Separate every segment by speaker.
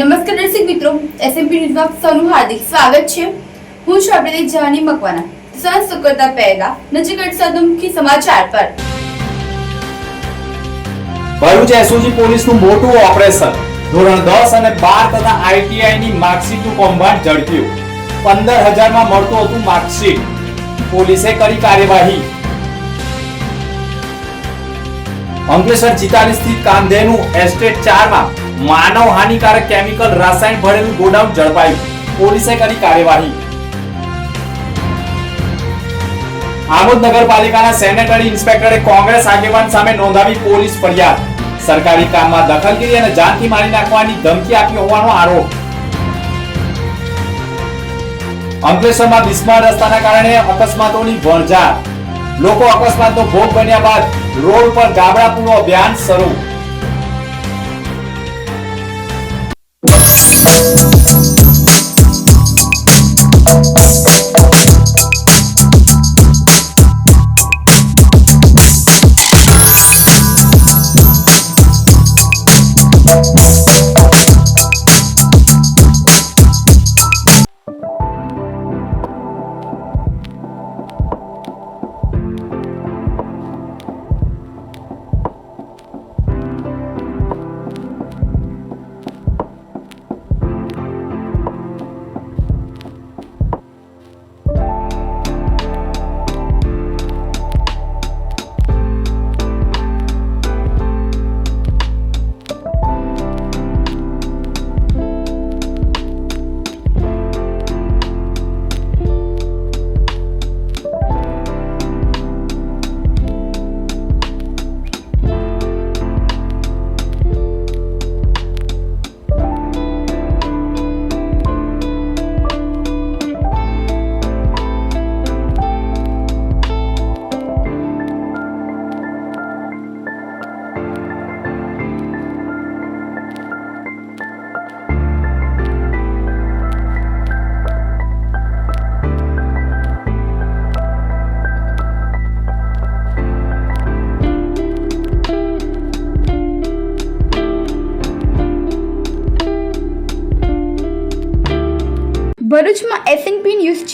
Speaker 1: નમસ્કાર દર્શક મિત્રો એસએમપી ન્યૂઝમાં સૌનું હાર્દિક સ્વાગત છે. હું છું આપણે જાની મકવાના સંસ્ત કરતા પહેલા નજીક સાદમ મુખ્ય સમાચાર પર.
Speaker 2: ભરૂચ એસઓજી પોલીસનું મોટું ઓપરેશન. ધોરણ દસ અને બાર તથા આઈટીઆઈ ની માર્કશીટનું કૌભાંડ ઝડપ્યું. પંદર હજારમાં મળતું હતું માર્કશીટ. પોલીસે કરી કાર્યવાહી. અંકલેશ્વર ચિતાલી સ્થિત કામધેનુ એસ્ટેટ ચારમાં માનવ હાનિકારક કેમિકલ રાસાયણ ભરેલું ગોડાઉન ઝડપાયું પોલીસે કરી કાર્યવાહી. આમોદ નગરપાલિકાના સેનેટરી ઇન્સ્પેક્ટરે કોંગ્રેસ આગેવાન સામે નોંધાવી પોલીસ ફરિયાદ. સરકારી કામમાં દખલગીરી અને જાનથી મારી નાખવાની ધમકી આપી હોવાનો આરોપ. અંકલેશ્વરમાં બિસ્માર રસ્તાના કારણે અકસ્માતોની વણઝાર લોકો અકસ્માતનો ભોગ બન્યા બાદ રોડ પર ગાબડા પૂરો અભિયાન શરૂ.
Speaker 1: Thank you.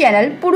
Speaker 1: SNP news channel પૂર્વ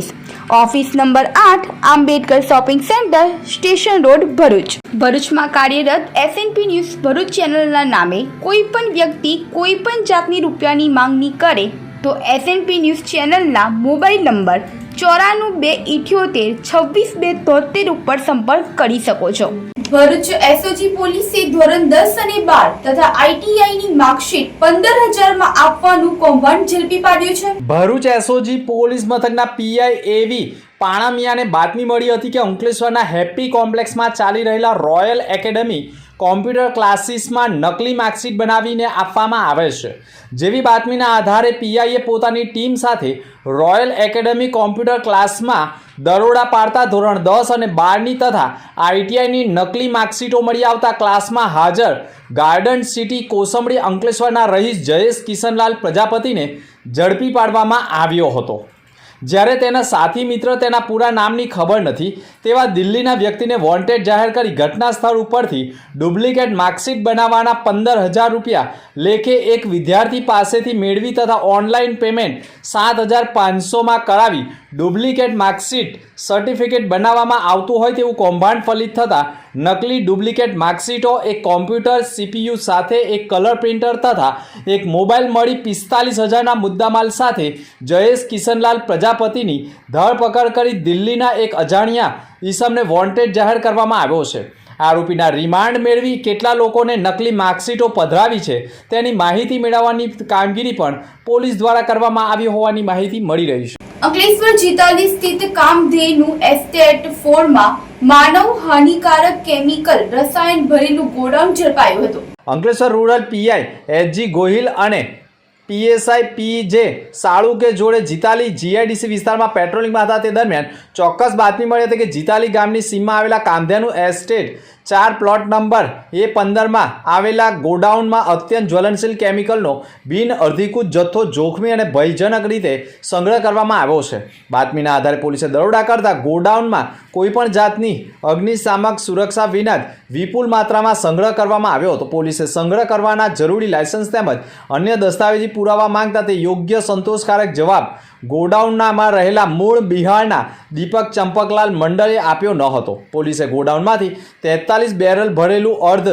Speaker 1: ઓફિસ નંબર આઠ, Ambedkar shopping centre, station road, Bharuch. ભરૂચમાં કાર્યરત એસએનપી ન્યૂઝ ભરૂચ ચેનલના નામે કોઈ પણ વ્યક્તિ કોઈ પણ જાતની રૂપિયાની માંગણી કરે તો એસએનપી ન્યૂઝ ચેનલના મોબાઈલ નંબર ચોરાણું બે ઇઠ્યોતેર છવ્વીસ બે તોતેર ઉપર સંપર્ક કરી શકો છો. ભરૂચ એસઓજી પોલીસે ધોરણ દસ અને બાર તથા આઈટીઆઈ ની માર્કશીટ પંદર હજારમાં આપવાનું કૌભાંડ ઝડપી પાડ્યું છે.
Speaker 2: ભરૂચ એસઓજી પોલીસ મથકના પીઆઈ એવી પાણામિયાને બાતમી મળી હતી કે અંકલેશ્વરના હેપી કોમ્પ્લેક્સમાં ચાલી રહેલા રોયલ એકેડમી કોમ્પ્યુટર ક્લાસીસમાં નકલી માર્કશીટ બનાવીને આપવામાં આવે છે. જેવી બાતમીના આધારે પીઆઈએ પોતાની ટીમ સાથે રોયલ એકેડમી કોમ્પ્યુટર ક્લાસમાં દરોડા પાડતા ધોરણ દસ અને બારની તથા આઈટીઆઈની નકલી માર્કશીટો મળી આવતા ક્લાસમાં હાજર ગાર્ડન સિટી કોસંબડી અંકલેશ્વરના રહીશ જયેશ કિશનલાલ પ્રજાપતિને ઝડપી પાડવામાં આવ્યો હતો. જ્યારે તેના સાથી મિત્ર તેના પૂરા નામની ખબર નથી, તેવા દિલ્હીના વ્યક્તિને વોન્ટેડ જાહેર કરી ઘટના સ્થળ ઉપરથી ડુપ્લિકેટ માર્કશીટ બનાવવાના પંદર હજાર રૂપિયા લેખે એક વિદ્યાર્થી પાસેથી મેળવી તથા ઓનલાઈન પેમેન્ટ સાત હજાર પાંચસોમાં કરાવી ડુપ્લિકેટ માર્કશીટ સર્ટિફિકેટ બનાવવામાં આવતું હોય તેવું કૌભાંડ ફલિત થતાં નકલી ડુપ્લિકેટ માર્કશીટો, એક કોમ્પ્યુટર સીપીયુ સાથે એક કલર પ્રિન્ટર તથા એક મોબાઈલ મળી પિસ્તાલીસ હજારના મુદ્દામાલ સાથે જયેશ કિશનલાલ પ્રજાપતિની ધરપકડ કરી દિલ્હીના એક અજાણ્યા ઈસમને વોન્ટેડ જાહેર કરવામાં આવ્યો છે. આરોપીના રિમાન્ડ મેળવી કેટલા લોકોને નકલી માર્કશીટો પધરાવી છે તેની માહિતી મેળવવાની કામગીરી પણ પોલીસ દ્વારા કરવામાં આવી હોવાની માહિતી મળી રહી છે.
Speaker 1: અંકલેશ્વર જીતાલી સ્થિત કામધેનુ એસ્ટેટ ફોરમાં માનવ હાનિકારક કેમિકલ રસાયણ ભરેલું ગોડાઉન ઝડપાયું હતું.
Speaker 2: Ankleshwar rural PI HG Gohil અને પીએસઆઈ પી જે સાળુકે જોડે જીતાલી જીઆઈડીસી વિસ્તારમાં પેટ્રોલિંગમાં હતા. તે દરમિયાન ચોક્કસ બાતમી મળી હતી કે જીતાલી ગામની સીમમાં આવેલા કાંધ્યાનું એસ્ટેટ ચાર પ્લોટ નંબર એ પંદરમાં આવેલા ગોડાઉનમાં અત્યંત જ્વલનશીલ કેમિકલનો બિન અર્ધિકૃત જથ્થો જોખમી અને ભયજનક રીતે સંગ્રહ કરવામાં આવ્યો છે. બાતમીના આધારે પોલીસે દરોડા કરતા ગોડાઉનમાં કોઈપણ જાતની અગ્નિશામક સુરક્ષા વિના જ વિપુલ માત્રામાં સંગ્રહ કરવામાં આવ્યો હતો. પોલીસે સંગ્રહ કરવાના જરૂરી લાયસન્સ તેમજ અન્ય દસ્તાવેજી પુરાવા માંગતા તે યોગ્ય સંતોષકારક જવાબ ગોડાઉનનામાં રહેલા મૂળ બિહારના દીપક ચંપકલાલ મંડળે આપ્યો ન હતો. પોલીસે ગોડાઉનમાંથી તેતાલીસ બેરલ ભરેલું અર્ધ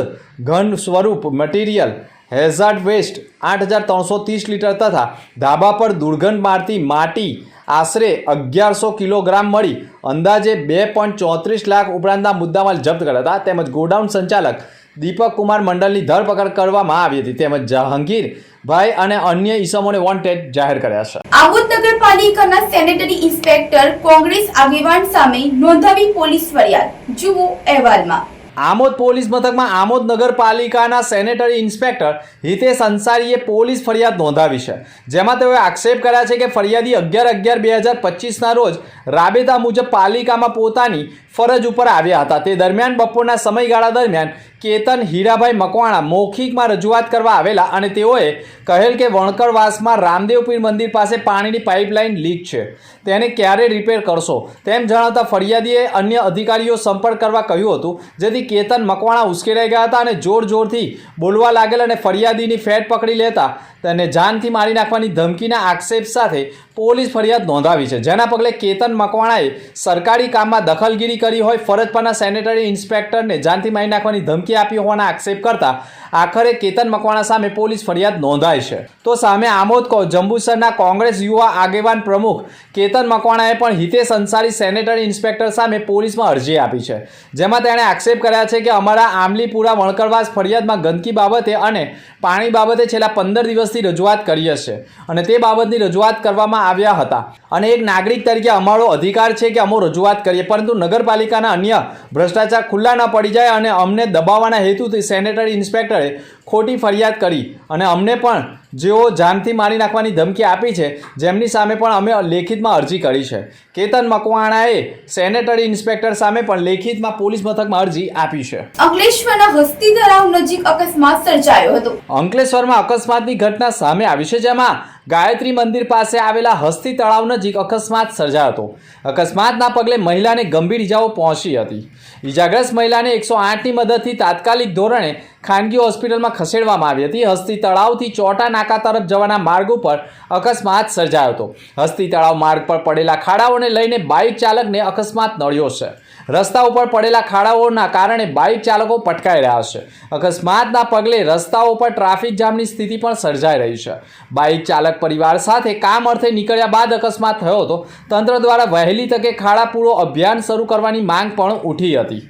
Speaker 2: ઘન સ્વરૂપ મટીરિયલ હેઝાર્ડ વેસ્ટ આઠ હજાર ત્રણસો ત્રીસ લીટર તથા ધાબા પર દુર્ગંધ મારતી માટી આશરે અગિયારસો કિલોગ્રામ મળી અંદાજે બે પોઈન્ટ ચોત્રીસ લાખ ઉપરાંતના મુદ્દામાલ જપ્ત કર્યા હતા. તેમજ ગોડાઉન સંચાલક દીપક કુમાર મંડળની ધરપકડ કરવામાં આવી હતી. તેમજ જહાંગીર ભાઈ અને અન્ય ઈસમોને વોન્ટેડ જાહેર કર્યા છે.
Speaker 1: આબોદ નગરપાલિકાના સેનેટરી ઇન્સ્પેક્ટર કોંગ્રેસ આગેવાન સામે નોંધાવી પોલીસ ફરિયાદ. જુઓ અહેવાલમાં.
Speaker 2: આમોદ પોલીસ મથકમાં આમોદ નગરપાલિકાના સેનેટરી ઇન્સ્પેક્ટર હિતેશ અંસારીએ પોલીસ ફરિયાદ નોંધાવી છે, જેમાં તેઓએ આક્ષેપ કર્યા છે કે ફરિયાદી અગિયાર અગિયાર બે હજાર પચીસના રોજ રાબેતા મુજબ પાલિકામાં પોતાની ફરજ ઉપર આવ્યા હતા. તે દરમિયાન બપોરના સમયગાળા દરમિયાન કેતન હીરાભાઈ મકવાણા મૌખિકમાં રજૂઆત કરવા આવેલા અને તેઓએ કહેલ કે વણકરવાસમાં રામદેવપીર મંદિર પાસે પાણીની પાઇપલાઇન લીક છે. તેને ક્યારે રિપેર કરશો? તેમ જણાવતા ફરિયાદીએ અન્ય અધિકારીઓ સંપર્ક કરવા કહ્યું હતું, જેથી કેતન મકવાણા ઉશ્કેરાઈ ગયા હતા અને જોર જોરથી બોલવા લાગેલ અને ફરિયાદીની ફેટ પકડી લેતા તેને જાનથી મારી નાખવાની ધમકીના આક્ષેપ સાથે પોલીસ ફરિયાદ નોંધાવી છે. જેના પગલે કેતન મકવાણાએ સરકારી કામમાં દખલગીરી કરી હોય, ફરજ પરના સેનેટરી ઇન્સ્પેક્ટરને જાનથી મારી નાખવાની ધમકી આપી હોવાના આક્ષેપ કરતા આખરે કેતન મકવાણા સામે પોલીસ ફરિયાદ નોંધાઈ છે. તો સામે આમોદ જંબુસરના કોંગ્રેસ યુવા આગેવાન પ્રમુખ કેતન મકવાણાએ પણ હિતેશ અંસારી સેનેટરી ઇન્સ્પેક્ટર સામે પોલીસમાં અરજી આપી છે. જેમાં તેણે આક્ષેપ કર્યા છે કે અમારા આમલીપુરા વણકરવાસ ફરિયાદમાં ગંદકી બાબતે અને પાણી બાબતે છેલ્લા પંદર દિવસથી રજૂઆત કરી હશે અને તે બાબતની રજૂઆત કરવામાં આવ્યા હતા. અને એક નાગરિક તરીકે અમારો અધિકાર છે કે અમો રજૂઆત કરીએ, પરંતુ નગરપાલિકાના અન્ય ભ્રષ્ટાચાર ખુલ્લા ન પડી જાય અને અમને દબાવવાના હેતુથી સેનેટરી ઇન્સ્પેક્ટરે ખોટી ફરિયાદ કરી અને અમને પણ જેઓ જાનથી મારી નાખવાની ધમકી આપી છે જેમની સામે પણ અમે લેખિતમાં અરજી કરી છે. કેતન મકવાણાએ સેનેટરી ઇન્સ્પેક્ટર સામે પણ લેખિતમાં પોલીસ મથકમાં અરજી આપી છે.
Speaker 1: અંકલેશ્વરના હસ્તી તળાવ નજીક અકસ્માત સર્જાયો હતો.
Speaker 2: અંકલેશ્વરમાં અકસ્માતની ઘટના સામે આવી છે જેમાં ગાયત્રી મંદિર પાસે આવેલા હસ્તી તળાવ નજીક અકસ્માત સર્જાયો હતો. અકસ્માતના પગલે મહિલાને ગંભીર ઇજાઓ પહોંચી હતી. ઇજાગ્રસ્ત મહિલાને એકસો આઠની મદદથી તાત્કાલિક ધોરણે ખાનગી હોસ્પિટલમાં ખસેડવામાં આવી હતી. હસ્તી તળાવથી ચોટા નાકા તરફ જવાના માર્ગ ઉપર અકસ્માત સર્જાયો હતો. હસ્તી તળાવ માર્ગ પર પડેલા ખાડાઓને લઈને બાઇક ચાલકને અકસ્માત નડ્યો છે. રસ્તા ઉપર પડેલા ખાડાઓના કારણે બાઇક ચાલકો પટકાઈ રહ્યા છે. અકસ્માતના પગલે રસ્તાઓ પર ટ્રાફિક જામની સ્થિતિ પણ સર્જાઈ રહી છે. બાઇક ચાલક પરિવાર સાથે કામ અર્થે નીકળ્યા બાદ અકસ્માત થયો હતો. તંત્ર દ્વારા વહેલી તકે ખાડા પૂરો અભિયાન શરૂ કરવાની માંગ પણ ઉઠી હતી.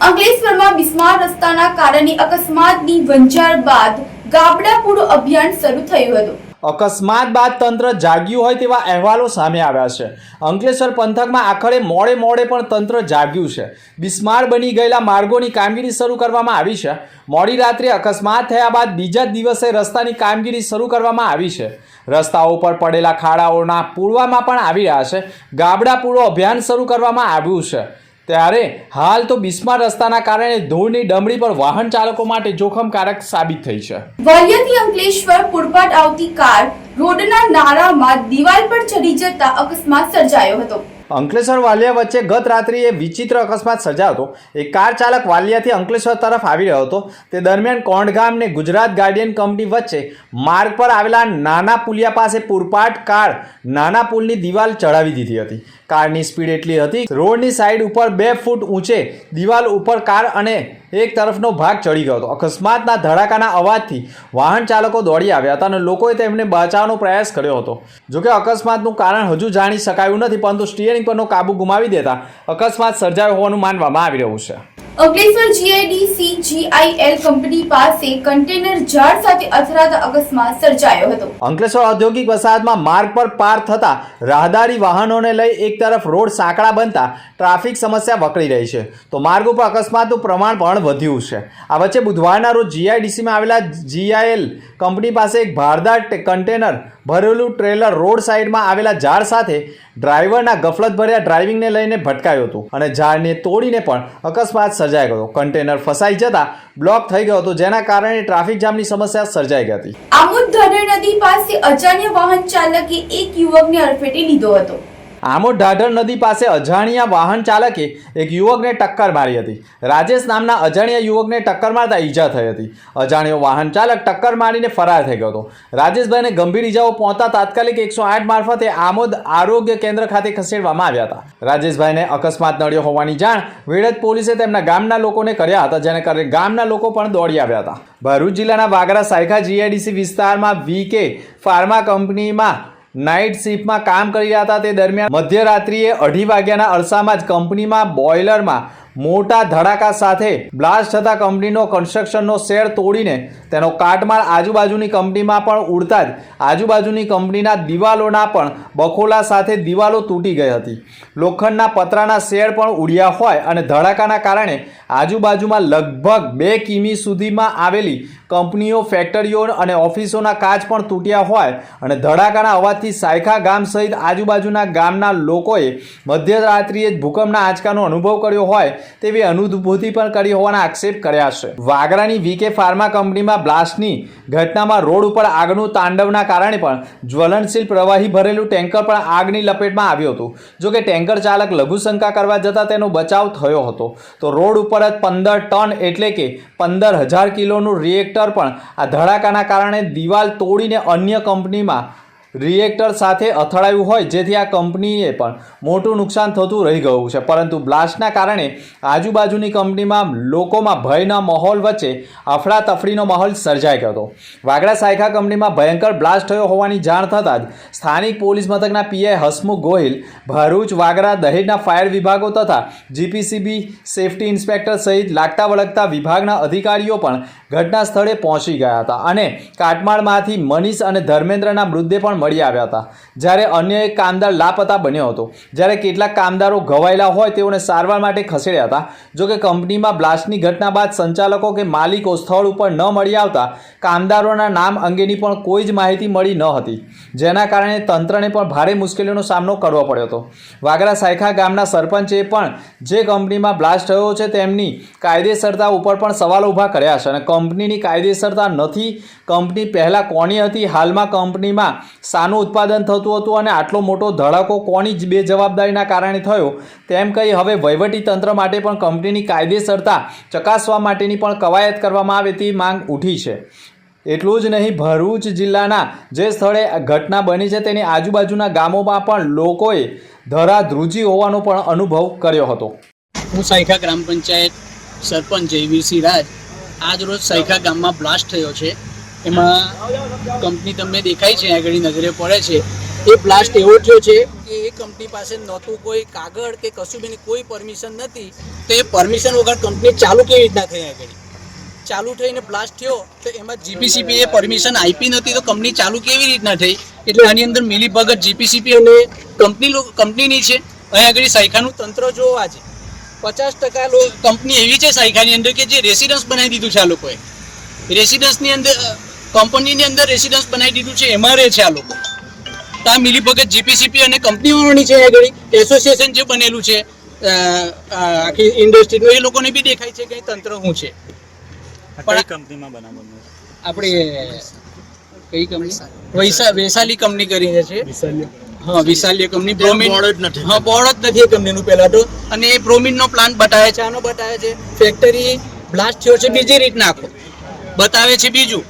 Speaker 1: અંકલેશ્વરમાં બિસ્માર રસ્તાના કારણે અકસ્માતની વંચાર બાદ ગાબડા પૂરો અભિયાન શરૂ થયું હતું.
Speaker 2: અકસ્માત બાદ તંત્ર જાગ્યું હોય તેવા અહેવાલો સામે આવ્યા છે. અંકલેશ્વર પંથકમાં આખરે મોડે મોડે પણ તંત્ર જાગ્યું છે. બિસ્માર બની ગયેલા માર્ગોની કામગીરી શરૂ કરવામાં આવી છે. મોડી રાત્રે અકસ્માત થયા બાદ બીજા દિવસે રસ્તાની કામગીરી શરૂ કરવામાં આવી છે. રસ્તાઓ પર પડેલા ખાડાઓના પૂરવામાં પણ આવી રહ્યા છે. ગાબડા પૂરો અભિયાન શરૂ કરવામાં આવ્યું છે. ત્યારે હાલ તો બિસ્માર રસ્તાના કારણે ધૂળની ડમરી પર વાહન ચાલકો માટે જોખમકારક સાબિત થઈ છે.
Speaker 1: વલિયાથી અંકલેશ્વર પુરપાટ આવતી કાર રોડના નાળામાં દિવાલ પર ચડી જતા અકસ્માત સર્જાયો હતો.
Speaker 2: અંકલેશ્વર વાલિયા વચ્ચે ગત રાત્રિએ વિચિત્ર અકસ્માત સર્જાયો હતો. એક કાર ચાલક વાલિયાથી અંકલેશ્વર તરફ આવી રહ્યો હતો. તે દરમિયાન કોંડગામ ને ગુજરાત ગાર્ડિયન કંપની વચ્ચે માર્ગ પર આવેલા નાના પુલિયા પાસે પૂરપાટ કાર નાના પુલની દિવાલ ચડાવી દીધી હતી. કારની સ્પીડ એટલી હતી. રોડની સાઈડ ઉપર બે ફૂટ ઊંચે દિવાલ ઉપર કાર અને એક તરફનો ભાગ ચડી ગયો હતો. અકસ્માતના ધડાકાના અવાજથી વાહન ચાલકો દોડી આવ્યા હતા અને લોકોએ તેમને બચાવવાનો પ્રયાસ કર્યો હતો. જોકે અકસ્માતનું કારણ હજુ જાણી શકાયું નથી, પરંતુ સ્ટીયરિંગ પરનો કાબુ ગુમાવી દેતા અકસ્માત સર્જાયો હોવાનું માનવામાં આવી રહ્યું છે.
Speaker 1: અંકલેશ્વર જીઆઈડીસી જીઆઈએલ કંપની પાસે કન્ટેનર ઝાડ સાથે અથડાતા અકસ્માત સર્જાયો હતો.
Speaker 2: અંકલેશ્વર ઔદ્યોગિક વસાહતમાં માર્ગ પર પાર થતા રાહદારી વાહનોને લઈ એક તરફ રોડ સાંકડા બનતા ટ્રાફિક સમસ્યા વકળી રહી છે. તો માર્ગ ઉપર અકસ્માતનું પ્રમાણ પણ વધ્યું છે. આ વચ્ચે બુધવારના રોજ જીઆઈડીસીમાં આવેલા જીઆઈએલ કંપની પાસે એક ભારદાર કન્ટેનર ભરેલું ટ્રેલર રોડ સાઈડમાં આવેલા ઝાડ સાથે ડ્રાઈવરના ગફલતભર્યા ડ્રાઇવિંગને લઈને ભટકાયું હતું અને ઝાડને તોડીને પણ અકસ્માત સર્જાઈ ગયો. કન્ટેનર ફસાઈ જતા બ્લોક થઈ ગયો હતો, જેના કારણે ટ્રાફિક જામની સમસ્યા સર્જાઈ ગઈ હતી.
Speaker 1: આમોદ નદી પાસે અજાણ્ય વાહન ચાલકે એક યુવકને અડફેટે લીધો હતો.
Speaker 2: આમોદ ઢાઢર નદી પાસે અજાણ્યા વાહન ચાલકે એક યુવકને ટક્કર મારી હતી. રાજેશ નામના અજાણ્યા યુવકને ટક્કર મારતા ઈજા થઈ હતી. અજાણ્યો વાહન ચાલક ટક્કર મારીને ફરાર થઈ ગયો હતો. રાજેશભાઈને ગંભીર ઈજાઓ પહોંચતા તાત્કાલિક એકસો આઠ મારફતે આમોદ આરોગ્ય કેન્દ્ર ખાતે ખસેડવામાં આવ્યા હતા. રાજેશભાઈને અકસ્માત નડ્યો હોવાની જાણ વેડજ પોલીસે તેમના ગામના લોકોને કર્યા હતા, જેને કારણે ગામના લોકો પણ દોડી આવ્યા હતા. ભરૂચ જિલ્લાના વાગરા સાયખા જીઆઈડીસી વિસ્તારમાં વીકે ફાર્મા કંપનીમાં નાઇટ શિફ્ટમાં કામ કરી રહ્યા હતા તે દરમિયાન મધ્યરાત્રિએ અઢી વાગ્યાના અરસામાં જ કંપનીમાં બોઇલરમાં મોટા ધડાકા સાથે બ્લાસ્ટ થતા કંપનીનો કન્સ્ટ્રક્શનનો શેડ તોડીને તેનો કાટમાળ આજુબાજુની કંપનીમાં પણ ઉડતા જ આજુબાજુની કંપનીના દિવાલોના પણ બખોલા સાથે દિવાલો તૂટી ગઈ હતી. લોખંડના પતરાના શેડ પણ ઉડ્યા હોય અને ધડાકાના કારણે આજુબાજુમાં લગભગ બે કિમી સુધીમાં આવેલી કંપનીઓ, ફેક્ટરીઓ અને ઓફિસોના કાચ પણ તૂટ્યા હોય અને ધડાકાના અવાજથી સાયખા ગામ સહિત આજુબાજુના ગામના લોકોએ મધ્યરાત્રિએ જ ભૂકંપના આંચકાનો અનુભવ કર્યો હોય તેવી અનુભૂતિ પણ કરી હોવાના આક્ષેપ કર્યા છે. વાગરાની વીકે ફાર્મા કંપનીમાં બ્લાસ્ટની ઘટનામાં રોડ ઉપર આગનું તાંડવના કારણે પણ જ્વલનશીલ પ્રવાહી ભરેલું ટેન્કર પણ આગની લપેટમાં આવ્યું હતું. જોકે ટેન્કર ચાલક લઘુશંકા કરવા જતાં તેનો બચાવ થયો હતો. તો રોડ ઉપર જ પંદર ટન એટલે કે પંદર હજાર કિલોનું રિએક્ટર પણ આ ધડાકાના કારણે દિવાલ તોડીને અન્ય કંપનીમાં રિએક્ટર સાથે અથડાયું હોય જેથી આ કંપનીએ પણ મોટું નુકસાન થતું રહી ગયું છે. પરંતુ બ્લાસ્ટના કારણે આજુબાજુની કંપનીમાં લોકોમાં ભયના માહોલ વચ્ચે અફડાતફડીનો માહોલ સર્જાઈ ગયો હતો. વાગડા સાયખા કંપનીમાં ભયંકર બ્લાસ્ટ થયો હોવાની જાણ થતાં જ સ્થાનિક પોલીસ મથકના પીઆઈ હસમુખ ગોહિલ, ભરૂચ, વાગડા, દહેજના ફાયર વિભાગો તથા જીપીસીબી સેફટી ઇન્સ્પેક્ટર સહિત લાગતા વળગતા વિભાગના અધિકારીઓ પણ ઘટના સ્થળે પહોંચી ગયા હતા. અને કાટમાળમાંથી મનીષ અને ધર્મેન્દ્રના મૃતદેહ પણ મળી આવ્યા હતા. જ્યારે અન્ય એક કામદાર લાપતા બન્યો હતો. જ્યારે કેટલાક કામદારો ઘવાયેલા હોય તેઓને સારવાર માટે ખસેડ્યા હતા. જોકે કંપનીમાં બ્લાસ્ટની ઘટના બાદ સંચાલકો કે માલિકો સ્થળ ઉપર ન મળી આવતા કામદારોના નામ અંગેની પણ કોઈ જ માહિતી મળી ન હતી. જેના કારણે તંત્રને પણ ભારે મુશ્કેલીઓનો સામનો કરવો પડ્યો હતો. વાગરા સાયખા ગામના સરપંચે પણ જે કંપનીમાં બ્લાસ્ટ થયો છે તેમની કાયદેસરતા ઉપર પણ સવાલો ઊભા કર્યા છે અને કંપનીની કાયદેસરતા નથી. કંપની પહેલાં કોની હતી? હાલમાં કંપનીમાં શાનું ઉત્પાદન થતું હતું અને આટલો મોટો ધડાકો કોની જ બેજવાબદારીના કારણે થયો? તેમ કહી હવે વહીવટી તંત્ર માટે પણ કંપનીની કાયદેસરતા ચકાસવા માટેની પણ કવાયત કરવામાં આવે તેવી માંગ ઉઠી છે. એટલું જ નહીં, ભરૂચ જિલ્લાના જે સ્થળે ઘટના બની છે તેની આજુબાજુના ગામોમાં પણ લોકોએ ધરાધ્રુજી હોવાનો પણ અનુભવ કર્યો હતો.
Speaker 3: હું સાયખા ગ્રામ પંચાયત સરપંચ જયવીરસિંહ રાજ. આજ રોજ સાયખા ગામમાં બ્લાસ્ટ થયો છે. એમાં કંપની તમને દેખાય છે આગળ નજરે પડે છે. એ બ્લાસ્ટ એવો થયો છે કે એ કંપની પાસે નહોતું કોઈ કાગળ કે કશું બી, કોઈ પરમિશન નથી. તો એ પરમિશન વગર કંપની ચાલુ કેવી રીતના થઈ આગળ? ચાલુ થઈને બ્લાસ્ટ થયો, તો એમાં જીપીસીપી એ પરમિશન આપી નથી તો કંપની ચાલુ કેવી રીતના થઈ? એટલે આની અંદર મિલી ભગત જીપીસીપી અને કંપની કંપનીની છે. અહીં આગળ સાયખાનું તંત્ર જોવા છે. પચાસ ટકા કંપની એવી છે સાયખાની અંદર કે જે રેસિડન્સ બનાવી દીધું છે આ લોકોએ. રેસિડન્સની અંદર કંપનીની અંદર રેસિડન્સ બનાવી દીધું છે એમાં રહે છે આ લોકો. ત્યાં આ મિલીભગત જીપીસીપી અને કંપનીઓની છે આગળ એસોસિએશન જે બનેલું છે આખી ઇન્ડસ્ટ્રીનું એ લોકોને બી દેખાય છે કે તંત્ર શું છે.
Speaker 4: પણ કંપનીમાં બનાવવાનું
Speaker 3: આપણે કઈ કંપની? વૈશા વૈશાલી કંપની કરીને છે. હા વિશાલ્ય કંપની. બ્રોમિન હા બોર્ડ જ નથી એ કંપનીનું પહેલાં તો. અને એ બ્રોમિનનો પ્લાન્ટ બતાવે છે આનો બતાવે છે. ફેક્ટરી બ્લાસ્ટ થયો છે બીજી રીતના આખો. બતાવે છે બીજું.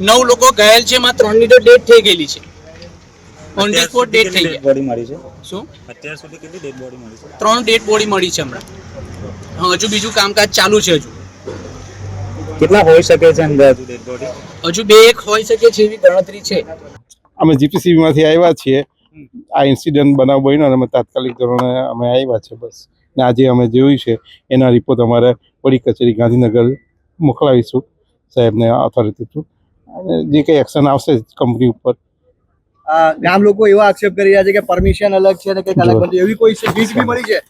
Speaker 3: નવ લોકો ઘાયલ છે એમાં ત્રણની તો ડેથ થઈ ગયેલી છે. ઓન ધી સ્પોટ ડેથ થઈ ગઈ
Speaker 4: બોડી મળી છે?
Speaker 3: શું?
Speaker 4: અત્યાર સુધી કેટલી ડેડ બોડી મળી છે?
Speaker 3: ત્રણ ડેડ બોડી મળી છે હમણાં. હા હજુ બીજું કામકાજ ચાલુ છે હજુ.
Speaker 4: કેટલા હોઈ શકે છે અંદાજુ ડેડ બોડી
Speaker 3: હજુ બે એક હોઈ શકે છે એવી ગણતરી છે.
Speaker 5: અમે જીપીસીબીમાંથી આવ્યા છીએ. આ ઇન્સિડન્ટ બનાવ બન્યો અને અમે તાત્કાલિક ધોરણે અમે આવ્યા છે બસ. ને આજે અમે જોયું છે. એના રિપોર્ટ અમારે વડી કચેરી ગાંધીનગર મોકલાવીશું. સાહેબને ઓથોરિટી થ્રુ જે કંઈ એક્શન આવશે કંપની ઉપર.
Speaker 6: આ ગામ લોકો એવા આક્ષેપ કરી રહ્યા છે કે પરમિશન અલગ છે અને કંઈક અલગ બનતું એવી કોઈ ગીત બી મળી છે?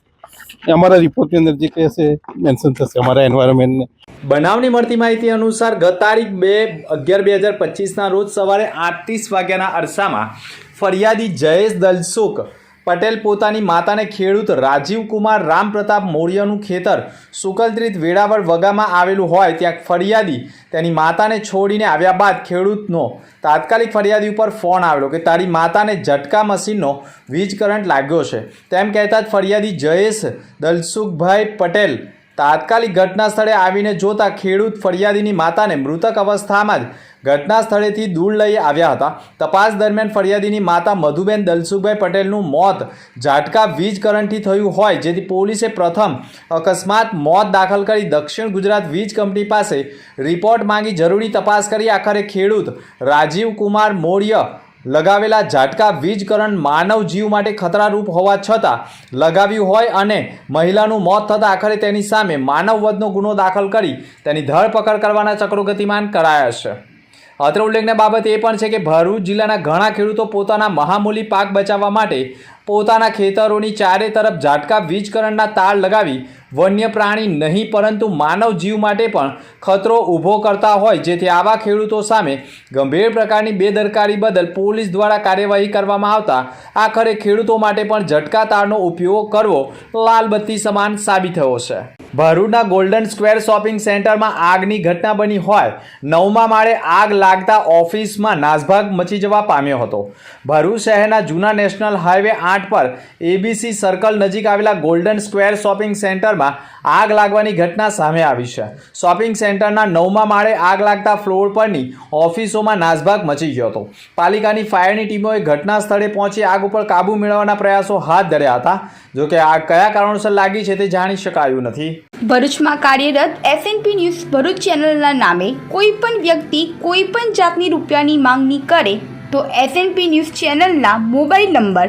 Speaker 5: એ અમારા રિપોર્ટની અંદર જે કહે હશે મેન્શન થશે અમારા એન્વાયરમેન્ટને
Speaker 2: બનાવની મળતી માહિતી અનુસાર ગત તારીખ બે અગિયાર બે હજાર પચીસના રોજ સવારે આઠત્રીસ વાગ્યાના અરસામાં ફરિયાદી જયેશ દલસુખ પટેલ પોતાની માતાને ખેડૂત રાજીવ કુમાર રામ પ્રતાપ મૌર્યનું ખેતર સુકલદ્રીત વેળાવળ વગામાં આવેલું હોય ત્યાં ફરિયાદી તેની માતાને છોડીને આવ્યા બાદ ખેડૂતનો તાત્કાલિક ફરિયાદી ઉપર ફોન આવેલો કે તારી માતાને ઝટકા મશીનનો વીજ કરંટ લાગ્યો છે. તેમ કહેતા જ ફરિયાદી જયેશ દલસુખભાઈ પટેલ તાત્કાલિક ઘટના સ્થળે આવીને જોતા ખેડૂત ફરિયાદીની માતાને મૃતક અવસ્થામાં જ ઘટના સ્થળેથી દૂર લઈ આવ્યા હતા. તપાસ દરમિયાન ફરિયાદીની માતા મધુબેન દલસુખભાઈ પટેલનું મોત ઝાટકા વીજ કરંટથી થયું હોય, જેથી પોલીસે પ્રથમ અકસ્માત મોત દાખલ કરી દક્ષિણ ગુજરાત વીજ કંપની પાસે રિપોર્ટ માંગી જરૂરી તપાસ કરી. આખરે ખેડૂત રાજીવ કુમાર મૌર્ય લગાવેલા ઝાટકા વીજ કરંટ માનવ જીવ માટે ખતરારૂપ હોવા છતાં લગાવ્યું હોય અને મહિલાનું મોત થતાં આખરે તેની સામે માનવવધનો ગુનો દાખલ કરી તેની ધરપકડ કરવાના ચક્રો ગતિમાન કરાયા છે. અત્રે ઉલ્લેખનીય બાબત એ પણ છે કે ભરૂચ જિલ્લાના ઘણા ખેડૂતો પોતાના મહામૂલી પાક બચાવવા માટે પોતાના ખેતરોની ચારે તરફ ઝાટકા વીજ કરંટના તાર લગાવી વન્ય પ્રાણી નહીં, પરંતુ માનવ જીવ માટે પણ ખતરો ઊભો કરતા હોય, જેથી આવા ખેડૂતો સામે ગંભીર પ્રકારની બેદરકારી બદલ પોલીસ દ્વારા કાર્યવાહી કરવામાં આવતા આખરે ખેડૂતો માટે પણ ઝટકા તારનો ઉપયોગ કરવો લાલબત્તી સમાન સાબિત થયો છે. ભરૂચના ગોલ્ડન સ્ક્વેર શોપિંગ સેન્ટરમાં આગની ઘટના બની હોય, નવમા માળે આગ લાગતા ઓફિસમાં નાસભાગ મચી જવા પામ્યો હતો. ભરૂચ શહેરના જૂના નેશનલ હાઈવે આઠ પર એબીસી સર્કલ નજીક આવેલા ગોલ્ડન સ્ક્વેર શોપિંગ સેન્ટરમાં આગ લાગવાની ઘટના સામે આવી છે. શોપિંગ સેન્ટરના નવમા માળે આગ લાગતા ફ્લોર પરની ઓફિસોમાં નાસભાગ મચી ગયો હતો. પાલિકાની ફાયરની ટીમોએ ઘટના સ્થળે પહોંચી આગ ઉપર કાબૂ મેળવવાના પ્રયાસો હાથ ધર્યા હતા. જોકે આગ કયા કારણોસર લાગી છે તે જાણી શકાયું નથી.
Speaker 1: ભરૂચમાં કાર્યરત એસએનપી ન્યૂઝ ભરૂચ ચેનલના નામે કોઈ પણ વ્યક્તિ કોઈ પણ જાતની રૂપિયાની માંગણી કરે તો એસએનપી ન્યૂઝ ચેનલના મોબાઈલ નંબર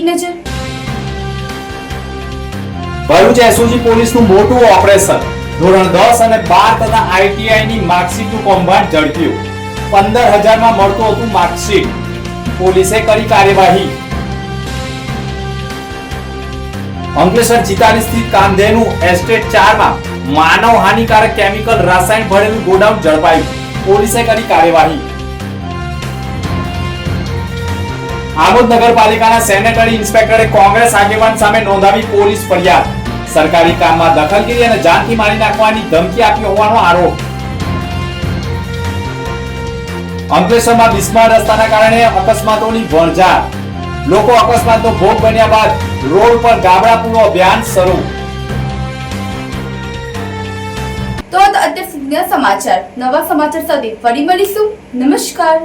Speaker 1: એક
Speaker 2: ભરૂચ એસઓજી પોલીસનું મોટું ઓપરેશન. ધોરણ દસ અને બાર તથા આઈટીઆઈ ની માર્કશીટનું કૌભાંડ ઝડપ્યું. પંદર હજારમાં મળતું હતું માર્કશીટ. પોલીસે કરી કાર્યવાહી. અંકલેશ્વર ચિતારી સ્થિત કાંધેનું એસ્ટેટ ચારમાં માનવ હાનિકારક કેમિકલ રાસાયણ ભરેલું ગોડાઉન ઝડપાયું. પોલીસે કરી કાર્યવાહી. આમોદ નગરપાલિકાના સેનેટરી ઇન્સ્પેક્ટરે કોંગ્રેસ આગેવાન સામે નોંધાવી પોલીસ ફરિયાદ. સરકારી કામમાં દખલગીરી અને જાનથી મારી નાખવાની ધમકી આપી હોવાનો આરોપ. અંકલેશ્વરમાં બિસ્માર રસ્તાના કારણે અકસ્માતોની વણઝાર. લોકો અકસ્માતનો ભોગ બન્યા બાદ રોડ પર ગાબડા પૂરો અભિયાન શરૂ.
Speaker 1: તો અત્યાર સમાચાર. નવા સમાચાર સાથે ફરી મળીશું. નમસ્કાર.